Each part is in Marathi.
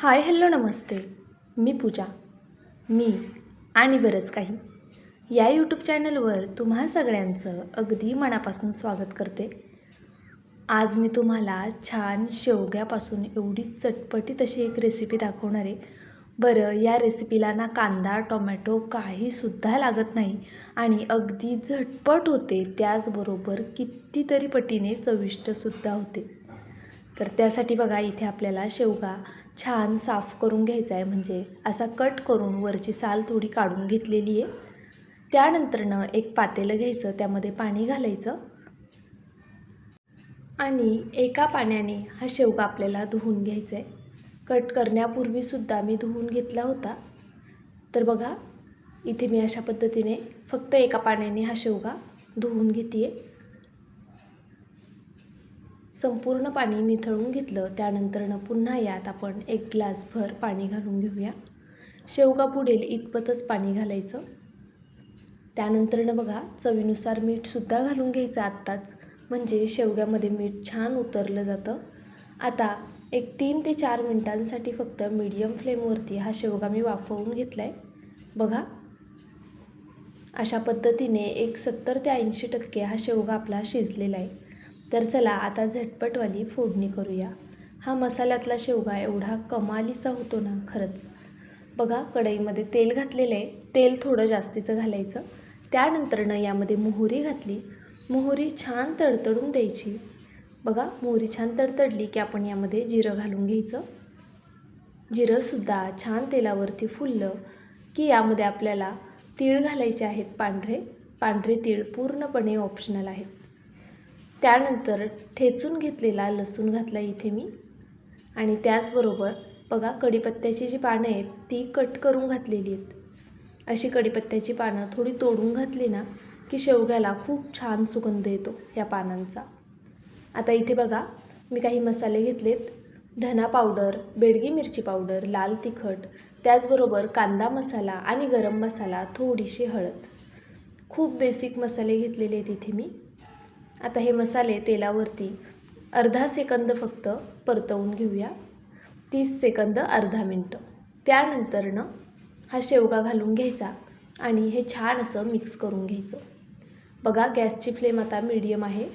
हाय हॅलो नमस्ते. मी पूजा. मी आणि बरंच काही. या यूट्यूब चॅनलवर तुम्हा सगळ्यांचं अगदी मनापासून स्वागत करते. आज मी तुम्हाला छान शेवग्यापासून एवढी चटपटीत अशी एक रेसिपी दाखवणार आहे. बरं या रेसिपीला ना कांदा टोमॅटो काहीसुद्धा लागत नाही आणि अगदी झटपट होते. त्याचबरोबर कितीतरी पटीने चविष्टसुद्धा होते. तर त्यासाठी बघा इथे आपल्याला शेवगा छान साफ करून घ्यायचा आहे. म्हणजे असा कट करून वरची साल थोडी काढून घेतलेली आहे. त्यानंतरनं एक पातेलं घ्यायचं त्यामध्ये पाणी घालायचं. आणि एका पाण्याने हा शेवगा आपल्याला धुवून घ्यायचा आहे. कट करण्यापूर्वीसुद्धा मी धुवून घेतला होता. तर बघा इथे मी अशा पद्धतीने फक्त एका पाण्याने हा शेवगा धुवून घेते आहे संपूर्ण पाणी निथळून घेतलं त्यानंतरनं पुन्हा यात आपण एक ग्लासभर पाणी घालून घेऊया. शेवगा बुडेल इतपतच पाणी घालायचं. त्यानंतरनं बघा चवीनुसार मीठसुद्धा घालून घ्यायचं आत्ताच. म्हणजे शेवग्यामध्ये मीठ छान उतरलं जातं. आता एक तीन ते चार मिनटांसाठी फक्त मीडियम फ्लेमवरती हा शेवगा मी वाफवून घेतला आहे बघा. अशा पद्धतीने एक सत्तर ते ऐंशी टक्के हा शेवगा आपला शिजलेला आहे. तर चला आता झटपटवाली फोडणी करूया. हा मसाल्यातला शेवगा एवढा कमालीचा होतो ना खरंच. बघा कढईमध्ये तेल घातलेलं आहे. तेल थोडं जास्तीचं घालायचं. त्यानंतरनं यामध्ये मोहरी घातली. मोहरी छान तडतडून द्यायची. बघा मोहरी छान तडतडली की आपण यामध्ये जिरं घालून घ्यायचं. जिरंसुद्धा छान तेलावरती फुललं की यामध्ये आपल्याला तीळ घालायचे आहेत पांढरे. पांढरे तीळ पूर्णपणे ऑप्शनल आहेत. त्यानंतर ठेचून घेतलेला लसूण घातला इथे मी. आणि त्याचबरोबर बघा कढीपत्त्याची जी पानं आहेत ती कट करून घातलेली आहेत. अशी कढीपत्त्याची पानं थोडी तोडून घातली ना की शेवग्याला खूप छान सुगंध येतो या पानांचा. आता इथे बघा मी काही मसाले घेतलेत. धना पावडर बेडगी मिरची पावडर लाल तिखट त्याचबरोबर कांदा मसाला आणि गरम मसाला थोडीशी हळद. खूप बेसिक मसाले घेतलेले आहेत इथे मी. आता हे मसाले तेलावरती अर्धा सेकंद फक्त परतवून घेऊया. तीस सेकंद अर्धा मिनटं. त्यानंतरनं हा शेवगा घालून घ्यायचा आणि हे छान असं मिक्स करून घ्यायचं. बघा गॅसची फ्लेम आता मीडियम आहे.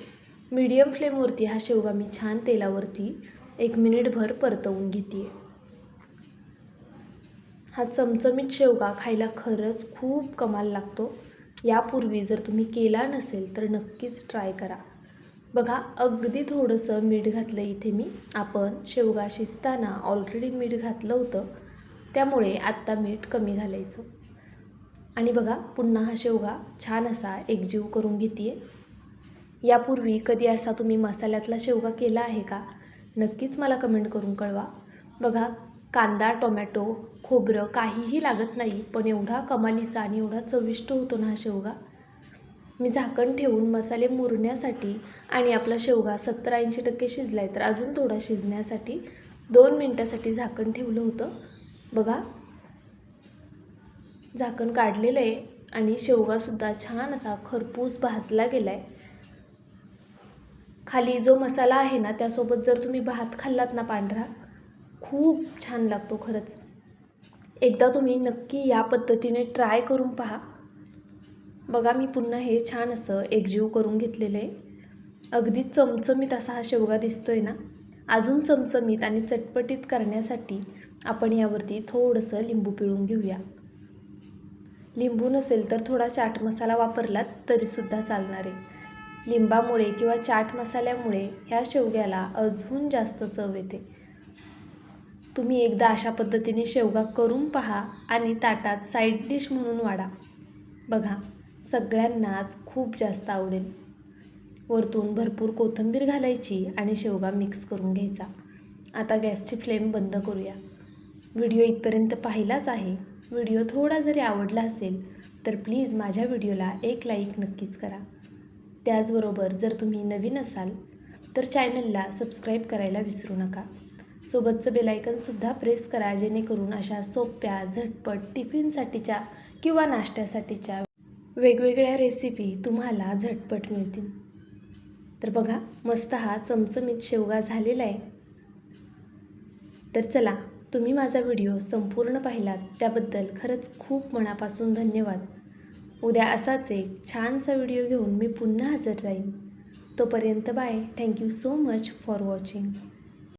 मीडियम फ्लेमवरती हा शेवगा मी छान तेलावरती एक मिनिटभर परतवून घेते हा चमचमीत शेवगा खायला खरंच खूप कमाल लागतो. यापूर्वी जर तुम्ही केला नसेल तर नक्कीच ट्राय करा. बघा अगदी थोडंसं मीठ घातलं इथे मी. आपण शेवगा शिजताना ऑलरेडी मीठ घातलं होतं. त्यामुळे आत्ता मीठ कमी घालायचं. आणि बघा पुन्हा हा शेवगा छान असा एकजीव करून घेते यापूर्वी कधी असा तुम्ही मसाल्यातला शेवगा केला आहे का? नक्कीच मला कमेंट करून कळवा. बघा कांदा टोमॅटो खोबरं काहीही लागत नाही पण एवढा कमालीचा आणि एवढा चविष्ट होतो ना हा शेवगा? मी झाकण ठेवून मसाले मुरण्यासाठी आणि आपला शेवगा सत्तर ऐंशी टक्के शिजला आहे तर अजून थोडा शिजण्यासाठी दोन मिनटासाठी झाकण ठेवलं होतं. बघा. झाकण काढलेलं आहे आणि शेवगासुद्धा छान असा खरपूस भाजला गेला आहे खाली जो मसाला आहे ना त्यासोबत जर तुम्ही भात खाल्लात ना पांढरा खूप छान लागतो खरंच. एकदा तुम्ही नक्की या पद्धतीने ट्राय करून पहा. बघा मी पुन्हा हे छान असं एकजीव करून घेतलेलं आहे. अगदी चमचमीत असा हा शेवगा दिसतो आहे ना? अजून चमचमीत आणि चटपटीत करण्यासाठी आपण यावरती थोडंसं लिंबू पिळून घेऊया. लिंबू नसेल तर थोडा चाट मसाला वापरलात तरीसुद्धा चालणार आहे. लिंबामुळे किंवा चाट मसाल्यामुळे ह्या शेवग्याला अजून जास्त चव येते. तुम्ही एकदा अशा पद्धतीने शेवगा करून पहा आणि ताटात साईड डिश म्हणून वाढा. बघा सगळ्यांनाच खूप जास्त आवडेल. वरतून भरपूर कोथिंबीर घालायची आणि शेवगा मिक्स करून घ्यायचा. आता गॅसची फ्लेम बंद करूया. व्हिडिओ इथपर्यंत पाहिलाच आहे. व्हिडिओ थोडा जरी आवडला असेल तर प्लीज माझ्या व्हिडिओला एक लाईक नक्कीच करा. त्याचबरोबर जर तुम्ही नवीन असाल तर चॅनलला सबस्क्राईब करायला विसरू नका. सोबतचं बेलायकनसुद्धा प्रेस करा जेणेकरून अशा सोप्या झटपट टिफिनसाठीच्या किंवा नाश्त्यासाठीच्या वेगवेगळ्या रेसिपी तुम्हाला झटपट मिळतील. तर बघा मस्त हा चमचमीत शेवगा झालेला आहे. तर चला तुम्ही माझा व्हिडिओ संपूर्ण पाहिलात त्याबद्दल खरंच खूप मनापासून धन्यवाद. उद्या असाच एक छानसा व्हिडिओ घेऊन मी पुन्हा हजर राहीन. तोपर्यंत bye thank you so much for watching